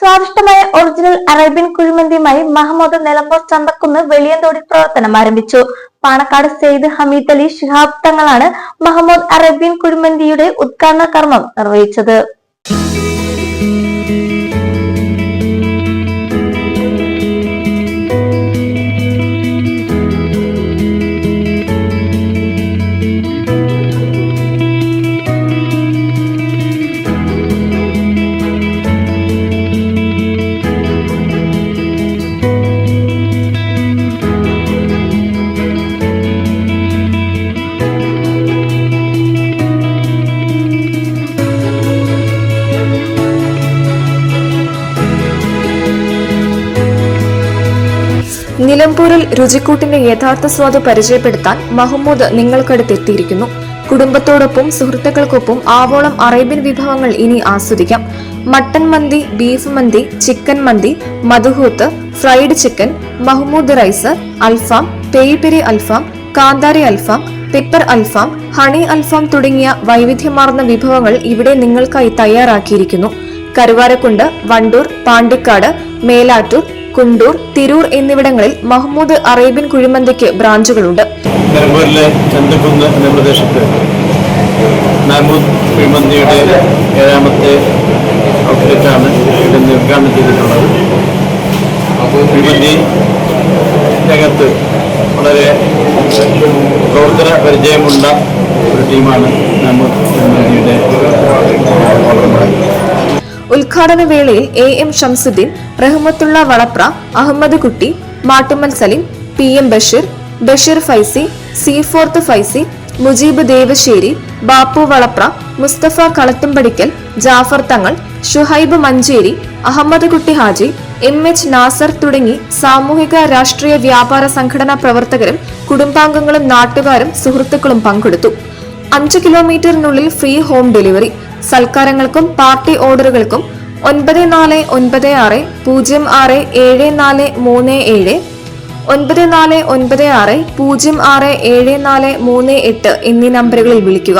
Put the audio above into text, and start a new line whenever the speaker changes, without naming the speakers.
സ്വാദിഷ്ടമായ original Arabian കുഴിമന്തിയുമായി മഹമ്മദ് നിലമ്പൂർ ചന്തക്കുന്ന് വെളിയന്തോടി പ്രവർത്തനം ആരംഭിച്ചു. പാണക്കാട് സെയ്ദ് ഹമീദ് അലി ശിഹാബ് തങ്ങളാണ് മഹമ്മദ് അറേബ്യൻ കുഴിമന്തിയുടെ ഉദ്ഘാടന കർമ്മം നിർവഹിച്ചത്.
നിലമ്പൂരിൽ രുചിക്കൂട്ടിന്റെ യഥാർത്ഥ സ്വാദ് പരിചയപ്പെടുത്താൻ മഹമ്മൂദ് നിങ്ങൾക്കടുത്തെത്തിയിരിക്കുന്നു. കുടുംബത്തോടൊപ്പം സുഹൃത്തുക്കൾക്കൊപ്പം ആവോളം അറേബ്യൻ വിഭവങ്ങൾ ഇനി ആസ്വദിക്കാം. മട്ടൻ മന്തി ബീഫ് മന്തി ചിക്കൻ മന്തി മധുഹൂത്ത് ഫ്രൈഡ് ചിക്കൻ മഹമ്മൂദ് റൈസ് അൽഫാം പേയ്പെരി പെരി അൽഫാം കാന്താരി അൽഫാം പെപ്പർ അൽഫാം ഹണി അൽഫാം തുടങ്ങിയ വൈവിധ്യമാർന്ന വിഭവങ്ങൾ ഇവിടെ നിങ്ങൾക്കായി തയ്യാറാക്കിയിരിക്കുന്നു. കരുവാരക്കുണ്ട് വണ്ടൂർ പാണ്ടിക്കാട് മേലാറ്റൂർ കുണ്ടൂർ തിരൂർ എന്നിവിടങ്ങളിൽ മഹ്മൂദ് അറേബ്യൻ കുഴിമന്തിക്ക് ബ്രാഞ്ചുകളുണ്ട്.
നിലമ്പൂരിലെ എന്ന മഹ്മൂദ് ചെയ്തിട്ടുള്ളത്. രംഗത്ത് വളരെ പ്രവർത്തന പരിചയമുള്ള ഒരു ടീമാണ് മഹ്മൂദ്
ഉദ്ഘാടന വേളയിൽ A M Shamsuddin Rahmathulla Valapra Ahammed Kutty Mattummal Salim P M Basheer Basheer Faizy C fourth Faizy Mujeeb Devassery Bappu Valapra Musthafa Kalathumpadikkal Jafar Thangal Shuhaib Manjeri Ahmed കുട്ടി ഹാജി എം എച്ച് നാസർ തുടങ്ങി സാമൂഹിക രാഷ്ട്രീയ വ്യാപാര സംഘടനാ പ്രവർത്തകരും കുടുംബാംഗങ്ങളും നാട്ടുകാരും സുഹൃത്തുക്കളും പങ്കെടുത്തു. അഞ്ച് കിലോമീറ്ററിനുള്ളിൽ ഫ്രീ ഹോം ഡെലിവറി. സൽക്കാരങ്ങൾക്കും പാർട്ടി ഓർഡറുകൾക്കും ഒൻപത് നാല് ഒൻപത് ആറ് പൂജ്യം ആറ് ഏഴ് നാല് മൂന്ന് ഏഴ് ഒൻപത് നാല് ഒൻപത് ആറ് പൂജ്യം ആറ് ഏഴ് നാല് മൂന്ന് എട്ട് എന്നീ നമ്പറുകളിൽ വിളിക്കുക.